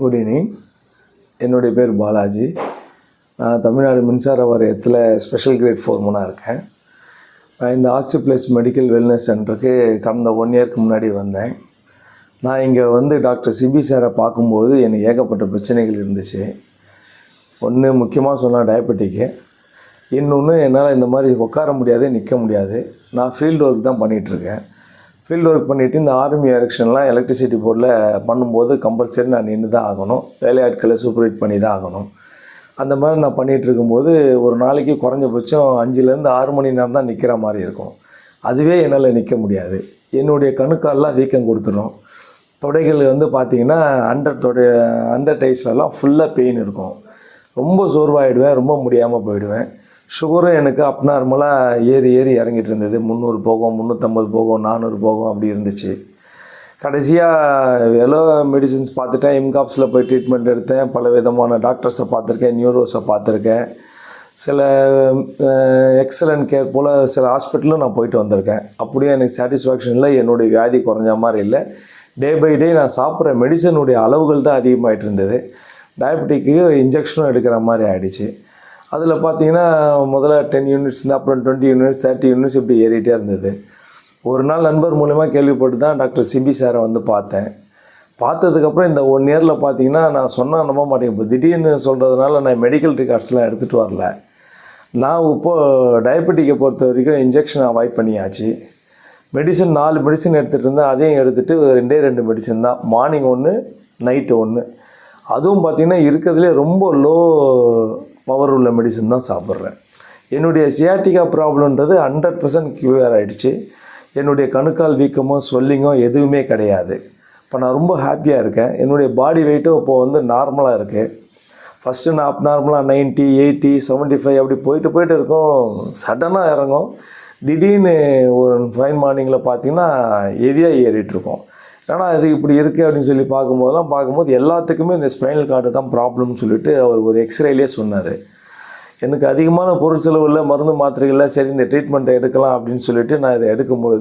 Good evening என்னுடைய பேர் பாலாஜி. நான் தமிழ்நாடு மின்சார வாரியத்தில் ஸ்பெஷல் கிரேட் ஃபோர்மனாக இருக்கேன். நான் இந்த ஆக்சி ப்ளஸ் மெடிக்கல் வெல்னஸ் சென்டருக்கு கடந்த ஒன் இயர்க்கு முன்னாடி வந்தேன். நான் இங்கே வந்து டாக்டர் சிபி சாரை பார்க்கும்போது எனக்கு ஏகப்பட்ட பிரச்சனைகள் இருந்துச்சு. ஒன்று முக்கியமாக சொன்னால் டயபெட்டிக்கு இன்னொன்று என்னால் இந்த மாதிரி உட்கார முடியாது நிற்க முடியாது. நான் ஃபீல்டு ஒர்க் தான் பண்ணிகிட்ருக்கேன் ஃபீல்டு ஒர்க் பண்ணிவிட்டு இந்த ஆர்மி எலெக்ஷன்லாம் எலக்ட்ரிசிட்டி போர்டில் பண்ணும்போது கம்பல்சரி நான் நின்று தான் ஆகணும். வேலையாட்களை சூப்பர்வைட் பண்ணி தான் ஆகணும். அந்த மாதிரி நான் பண்ணிகிட்டு இருக்கும்போது ஒரு நாளைக்கு குறைஞ்சபட்சம் அஞ்சுலேருந்து ஆறு மணி நேரம் தான் நிற்கிற மாதிரி இருக்கும். அதுவே என்னால் நிற்க முடியாது. என்னுடைய கணுக்கால்லாம் வீக்கம் கொடுத்துடும் தொடைகள் வந்து பார்த்திங்கன்னா அண்டர் தொடை அண்டர் டைஸ்லலாம் ஃபுல்லாக பெயின் இருக்கும். ரொம்ப சோர்வாயிடுவேன் ரொம்ப முடியாமல் போயிடுவேன். சுகரும் எனக்கு அப்நார்மலாக ஏறி ஏறி இறங்கிட்டு இருந்தது. முந்நூறு போகும் முந்நூற்றம்பது போகும் நானூறு போகும் அப்படி இருந்துச்சு. கடைசியாக எவ்வளோ மெடிசின்ஸ் பார்த்துட்டேன். இம்காப்ஸில் போய் ட்ரீட்மெண்ட் எடுத்தேன். பல விதமான டாக்டர்ஸை பார்த்துருக்கேன் நியூரோஸை பார்த்துருக்கேன். சில எக்ஸலண்ட் கேர் போல் சில ஹாஸ்பிட்டலும் நான் போயிட்டு வந்திருக்கேன். அப்படியே எனக்கு சாட்டிஸ்ஃபேக்ஷன் இல்லை. என்னுடைய வியாதி குறைஞ்ச மாதிரி இல்லை. டே பை டே நான் சாப்பிட்ற மெடிசனுடைய அளவுகள் தான் அதிகமாகிட்டு இருந்தது. டயபெட்டிக்கு இன்ஜெக்ஷனும் எடுக்கிற மாதிரி ஆகிடுச்சு அதில் பார்த்தீங்கன்னா முதல்ல டென் யூனிட்ஸ் இருந்தால் அப்புறம் டுவெண்ட்டி யூனிட்ஸ் தேர்ட்டி யூனிட்ஸ் இப்படி ஏறிட்டே இருந்தது. ஒரு நாள் நண்பர் மூலிமா கேள்விப்பட்டு தான் டாக்டர் சிபி சாரை வந்து பார்த்தேன். பார்த்ததுக்கப்புறம் இந்த ஒன் இயரில் பார்த்தீங்கன்னா நான் சொன்னால் நம்ப மாட்டேன். இப்போ திடீர்னு சொல்கிறதுனால நான் மெடிக்கல் ரெக்கார்ட்ஸ்லாம் எடுத்துகிட்டு வரல. நான் இப்போது டயபெட்டிக்கை பொறுத்த வரைக்கும் இன்ஜெக்ஷன் அவாய்ட் பண்ணியாச்சு. மெடிசன் நாலு மெடிசன் எடுத்துகிட்டு இருந்தேன். அதையும் எடுத்துகிட்டு ரெண்டே ரெண்டு மெடிசன் தான். மார்னிங் ஒன்று நைட்டு ஒன்று அதுவும் பார்த்திங்கன்னா இருக்கிறதுலே ரொம்ப லோ பவர் உள்ள மெடிசன் தான் சாப்பிட்றேன். என்னுடைய சியாட்டிகா ப்ராப்ளம்ன்றது ஹண்ட்ரட் பர்சன்ட் க்யூர் ஆகிடுச்சு என்னுடைய கணுக்கால் வீக்கமோ ஸ்வெல்லிங்கோ எதுவுமே கிடையாது. இப்போ நான் ரொம்ப ஹாப்பியாக இருக்கேன். என்னுடைய பாடி வெயிட்டும் இப்போது வந்து நார்மலாக இருக்குது ஃபஸ்ட்டு நான் அப் நார்மலாக நைன்ட்டி எயிட்டி செவன்ட்டி ஃபைவ் அப்படி போயிட்டு போயிட்டு இருக்கும். சடனாக இறங்கும். திடீர்னு ஒரு ஃபைன் மார்னிங்கில் பார்த்தீங்கன்னா ஹெவியாக ஏறிட்டுருக்கோம் ஆனால் அது இப்படி இருக்குது அப்படின்னு சொல்லி பார்க்கும்போதெல்லாம் பார்க்கும்போது எல்லாத்துக்குமே இந்த ஸ்பைனல் கார்டு தான் ப்ராப்ளம்னு சொல்லிட்டு அவர் ஒரு எக்ஸ்ரேலேயே சொன்னார். எனக்கு அதிகமான பொருள் செலவு இல்லை மருந்து மாத்திரைகளில் சரி இந்த ட்ரீட்மெண்ட்டை எடுக்கலாம் அப்படின்னு சொல்லிட்டு நான் இதை எடுக்கும்போது